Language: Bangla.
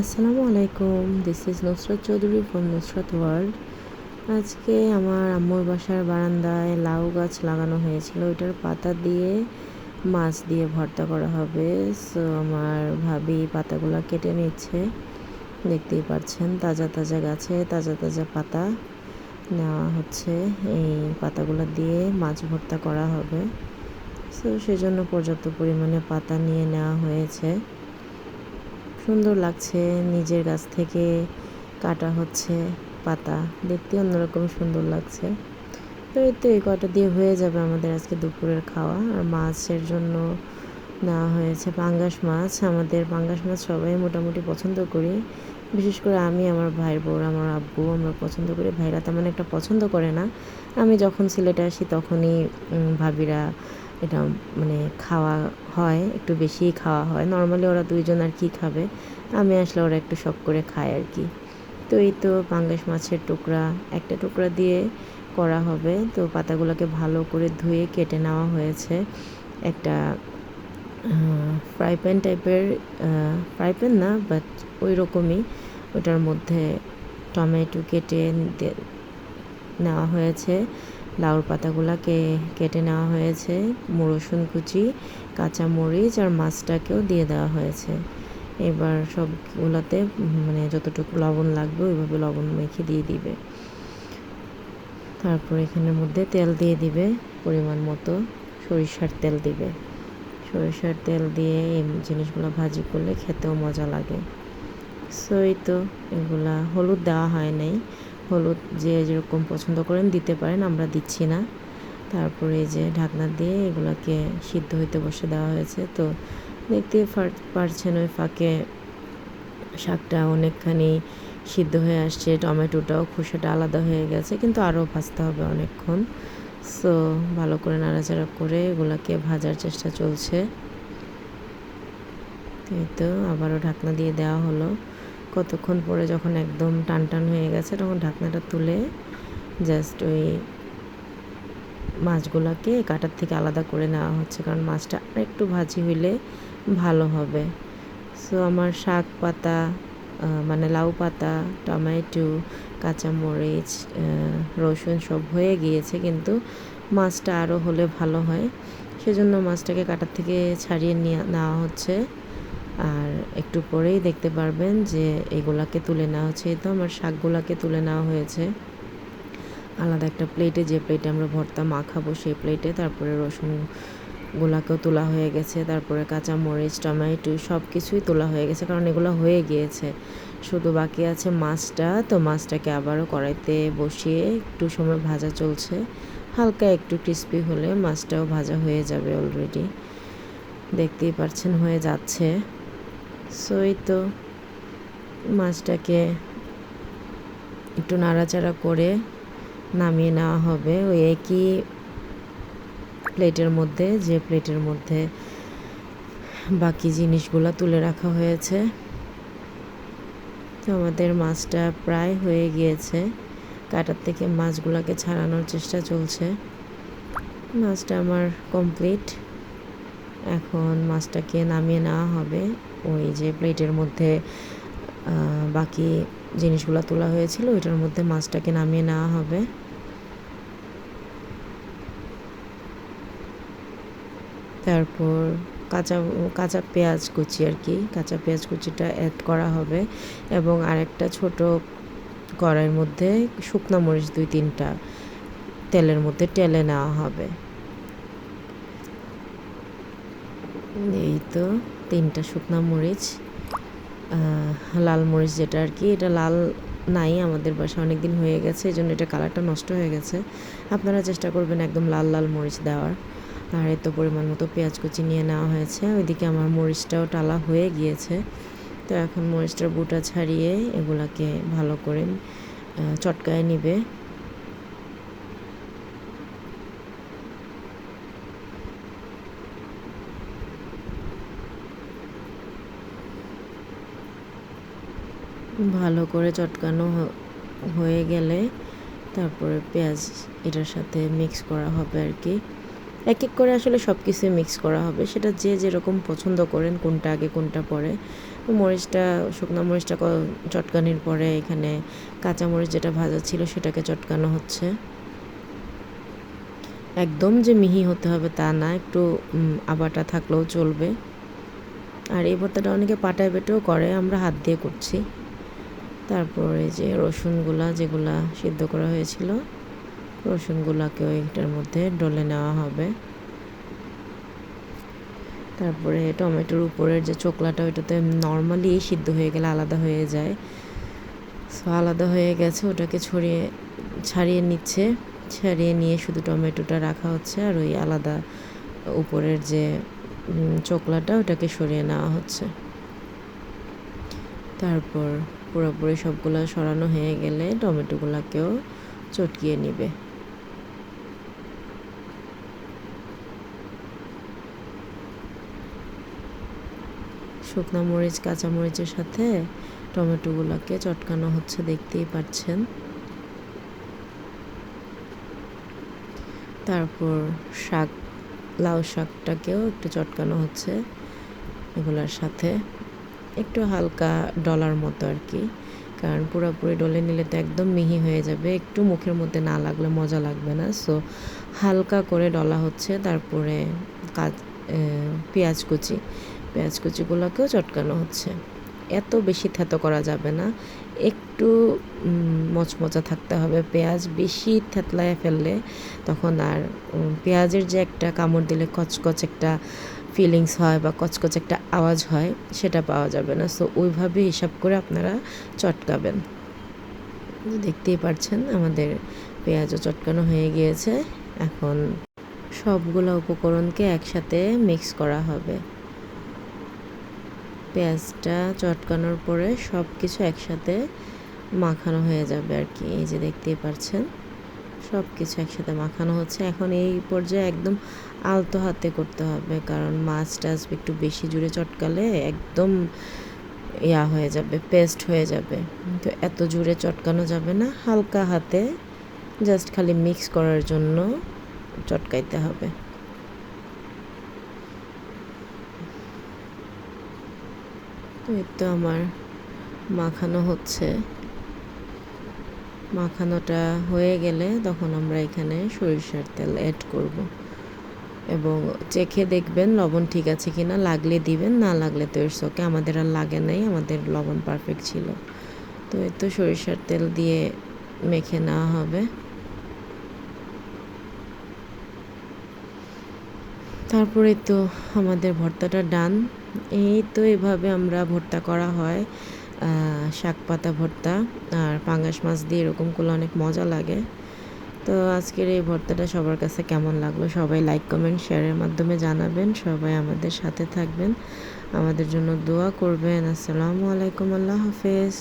আসসালামু আলাইকুম this is Nusrat Chowdhury from Nusrat world আজকে আমার আম্মুর বাসার বারান্দায় লাউ গাছ লাগানো হয়েছিল, ওইটার পাতা দিয়ে মাছ দিয়ে ভর্তা করা হবে। সো আমার ভাবি পাতাগুলো কেটে নিচ্ছে, দেখতেই পাচ্ছেন, তাজা তাজা গাছে তাজা তাজা পাতা নেওয়া হচ্ছে। এই পাতাগুলো দিয়ে মাছ ভর্তা করা হবে। সো সেজন্য পর্যাপ্ত পরিমাণে পাতা নিয়ে নেওয়া হয়েছে। সুন্দর লাগছে। নিজের গাছ থেকে কাটা হচ্ছে পাতা। দেখতে অন্যরকম সুন্দর লাগছে। তো এই তো এই কটা দিয়ে হয়ে যাবে আমাদের আজকে দুপুরের খাওয়া। আর মাছের জন্য নেওয়া হয়েছে পাঙ্গাস মাছ। আমাদের পাঙ্গাস মাছ সবাই মোটামুটি পছন্দ করি। বিশেষ করে আমি, আমার ভাইয়ের বউর আমার আব্বু আমরা পছন্দ করি। ভাইরা তেমন একটা পছন্দ করে না। আমি যখন সিলেটে আসি তখনই ভাবিরা এটা মানে খাওয়া হয়, একটু বেশিই খাওয়া হয়। নর্মালি ওরা দুইজন আর কি খাবে। আমি আসলে ওরা একটু শখ করে খায় আর কি। তো এই তো পাঙ্গাস মাছের টুকরা, একটা টুকরা দিয়ে করা হবে। তো পাতাগুলোকে ভালো করে ধুয়ে কেটে নেওয়া হয়েছে। একটা ফ্রাই প্যান টাইপের ফ্রাই প্যান না, বাট ওই রকমই। ওটার মধ্যে টমেটো কেটে নেওয়া হয়েছে। লাউর পাতাগুলোকে কেটে নেওয়া হয়েছে। রসুন কুচি, কাঁচা মরিচ আর মাছটাকেও দিয়ে দেওয়া হয়েছে। এবার সবগুলোতে মানে যতটুকু লবণ লাগবে, ওইভাবে লবণ মেখে দিয়ে দিবে। তারপর এখানের মধ্যে তেল দিয়ে দিবে, পরিমাণ মতো সরিষার তেল দিবে। সরিষার তেল দিয়ে এই জিনিসগুলো ভাজি করলে খেতেও মজা লাগে। সো এই তো, এগুলা হলুদ দেওয়া হয় নাই। হলুদ যে যেরকম পছন্দ করেন দিতে পারেন, আমরা দিচ্ছি না। তারপরে এই যে ঢাকনা দিয়ে এগুলোকে সিদ্ধ হইতে বসে দেওয়া হয়েছে। তো দেখতে পারছেন ওই ফাঁকে শাকটা অনেকখানি সিদ্ধ হয়ে আসছে, টমেটোটাও খোসাটা আলাদা হয়ে গেছে, কিন্তু আরও ভাজতে হবে অনেকক্ষণ। সো ভালো করে নাড়াচাড়া করে এগুলাকে ভাজার চেষ্টা চলছে। এই তো আবারও ঢাকনা দিয়ে দেওয়া হলো। কতক্ষণ পরে যখন একদম টান টান হয়ে গেছে, তখন ঢাকনাটা তুলে জাস্ট ওই মাছগুলোকে কাটার থেকে আলাদা করে নেওয়া হচ্ছে, কারণ মাছটা একটু ভাজি হইলে ভালো হবে। সো আমার শাক পাতা মানে লাউ পাতা, টমেটো, কাঁচামরিচ রসুন সব হয়ে গিয়েছে, কিন্তু মাছটা আরও হলে ভালো হয়। সেজন্য মাছটাকে কাটার থেকে ছাড়িয়ে নিয়ে নেওয়া হচ্ছে। আর একটু পরেই দেখতে পারবেন যে এগুলাকে তুলে নেওয়া হচ্ছে। তো আমার শাকগুলাকে তুলে নেওয়া হয়েছে। আলাদা একটা প্লেটে যে প্লেটে আমরা ভর্তা মাখাবো সেই প্লেটে তারপরে রসুন গুলাকেও তোলা হয়ে গেছে। তারপরে কাঁচা মরিচ টমেটো সব কিছুই তোলা হয়ে গেছে কারণ এগুলো হয়ে গিয়েছে। শুধু বাকি আছে মাছটা। তো মাছটাকে আবারও কড়াইতে বসিয়ে একটু সময় ভাজা চলছে। হালকা একটু ক্রিস্পি হলে মাছটাও ভাজা হয়ে যাবে অলরেডি দেখতেই পাচ্ছেন, হয়ে যাচ্ছে। সো এই তো মাছটাকে একটু নাড়াচাড়া করে নামিয়ে নেওয়া হবে। ওই একই প্লেটের মধ্যে, যে প্লেটের মধ্যে বাকি জিনিসগুলো তুলে রাখা হয়েছে। তো আমাদের মাছটা প্রায় হয়ে গিয়েছে। কাটার থেকে মাছগুলোকে ছাড়ানোর চেষ্টা চলছে। মাছটা আমার কমপ্লিট। এখন মাছটাকে নামিয়ে নেওয়া হবে। ওই যে প্লেটের মধ্যে বাকি জিনিসগুলো তোলা হয়েছিল, ওইটার মধ্যে মাছটাকে নামিয়ে নেওয়া হবে। তারপর কাঁচা কাঁচা পেঁয়াজ কুচি আর কি, কাঁচা পেঁয়াজ কুচিটা অ্যাড করা হবে এবং আরেকটা ছোট কড়াইয়ের মধ্যে শুকনো মরিচ দুই তিনটা তেলের মধ্যে টেলে নেওয়া হবে। এই তো। তিনটা শুকনা মরিচ লাল মরিচ যেটা আর কি। এটা লাল নাই আমাদের বাসা অনেক দিন হয়ে গেছে এই জন্য এটা কালারটা নষ্ট হয়ে গেছে। আপনারা চেষ্টা করবেন একদম লাল লাল মরিচ দেওয়ার। আর এত পরিমাণ মতো পেঁয়াজ কুচি নিয়ে নেওয়া হয়েছে। ওইদিকে আমার মরিচটাও টালা হয়ে গিয়েছে। তো এখন মরিচটার বুটা ছাড়িয়ে এগুলাকে ভালো করে চটকায় নিবে। ভালো করে চটকানো হয়ে গেলে তারপরে পেঁয়াজ এটার সাথে মিক্স করা হবে আর কি। এক এক করে আসলে সব কিছুই মিক্স করা হবে। সেটা যে যেরকম পছন্দ করেন, কোনটা আগে, কোনটা পরে। মরিচটা, শুকনো মরিচটা চটকানির পরে এখানে কাঁচা মরিচ যেটা ভাজা ছিল সেটাকে চটকানো হচ্ছে। একদম যে মিহি হতে হবে তা না, একটু আবাটা থাকলেও চলবে। আর এই ভর্তাটা অনেকে পাটায় বেটেও করে, আমরা হাত দিয়ে করছি। তারপরে যে রসুনগুলা যেগুলা সিদ্ধ করা হয়েছিল, রসুনগুলাকেও এটার মধ্যে ডলে নেওয়া হবে। তারপরে টমেটোর উপরের যে চোকলাটা, ওইটাতে নর্মালি সিদ্ধ হয়ে গেলে আলাদা হয়ে যায়। সো আলাদা হয়ে গেছে, ওটাকে ছড়িয়ে, ছাড়িয়ে নিচ্ছে। ছাড়িয়ে নিয়ে শুধু টমেটোটা রাখা হচ্ছে আর ওই আলাদা উপরের যে চোকলাটা, ওটাকে সরিয়ে নেওয়া হচ্ছে। তারপর পুরোপুরি সবগুলো সরানো হয়ে গেলে টমেটোগুলোকেও চটকিয়ে নিবে। শুকনো মরিচ, কাঁচা মরিচের সাথে টমেটোগুলোকে চটকানো হচ্ছে, দেখতেই পাচ্ছেন। তারপর শাক, লাউ শাকটাকেও একটু চটকানো হচ্ছে এগুলোর সাথে। একটু হালকা ডলার মতো আর কি। কারণ পুরোপুরি ডলে নিলে তো একদম মিহি হয়ে যাবে, একটু মুখের মধ্যে না লাগলে মজা লাগবে না। সো হালকা করে ডলা হচ্ছে, তারপরে কাজ পেঁয়াজ কুচি। পেঁয়াজ কুচিগুলোকেও চটকানো হচ্ছে। এত বেশি থেতো করা যাবে না। একটু মচমচা থাকতে হবে। পেঁয়াজ বেশি থেতলায় ফেললে তখন আর পেঁয়াজের যে একটা কামড় দিলে কচকচ একটা ফিলিংস হয় বা কচকচ একটা আওয়াজ হয়, সেটা পাওয়া যাবে না। সো ওইভাবে হিসাব করে আপনারা চটকাবেন। দেখতেই পাচ্ছেন আমাদের পেঁয়াজও চটকানো হয়ে গিয়েছে। এখন সবগুলো উপকরণকে একসাথে মিক্স করা হবে। পেঁয়াজটা চটকানোর পরে সব কিছু একসাথে মাখানো হয়ে যাবে আর কি। এই যে দেখতেই পাচ্ছেন সব কিছু একসাথে মাখানো হচ্ছে। এখন এই পর্যায়ে একদম আলতো হাতে করতে হবে, কারণ মাছ টাছ একটু বেশি জুড়ে চটকালে একদম ইয়া হয়ে যাবে পেস্ট হয়ে যাবে। তো এত জুড়ে চটকানো যাবে না, হালকা হাতে জাস্ট খালি মিক্স করার জন্য চটকাইতে হবে। এই তো আমার মাখানো হচ্ছে। মাখানোটা হয়ে গেলে তখন আমরা এখানে সরিষার তেল অ্যাড করব। এবং চেখে দেখবেন লবণ ঠিক আছে কি না লাগলে দিবেন, না লাগলে তো এর ওকে আমাদের আর লাগে নাই, আমাদের লবণ পারফেক্ট ছিল। তো এই তো সরিষার তেল দিয়ে মেখে নেওয়া হবে। তারপরে তো আমাদের ভর্তাটা ডান। এই তো এভাবে আমরা ভর্তা করা হয় শাক পাতা ভর্তা আর পাঙ্গাস মাছ দিয়ে এরকম করলে অনেক মজা লাগে। তো আজকের এই ভর্তাটা সবার কাছে কেমন লাগল সবাই লাইক কমেন্ট শেয়ারের মাধ্যমে জানাবেন, সবাই আমাদের সাথে থাকবেন। আমাদের জন্য দোয়া করবেন। আসসালামু আলাইকুম, আল্লাহ হাফেজ।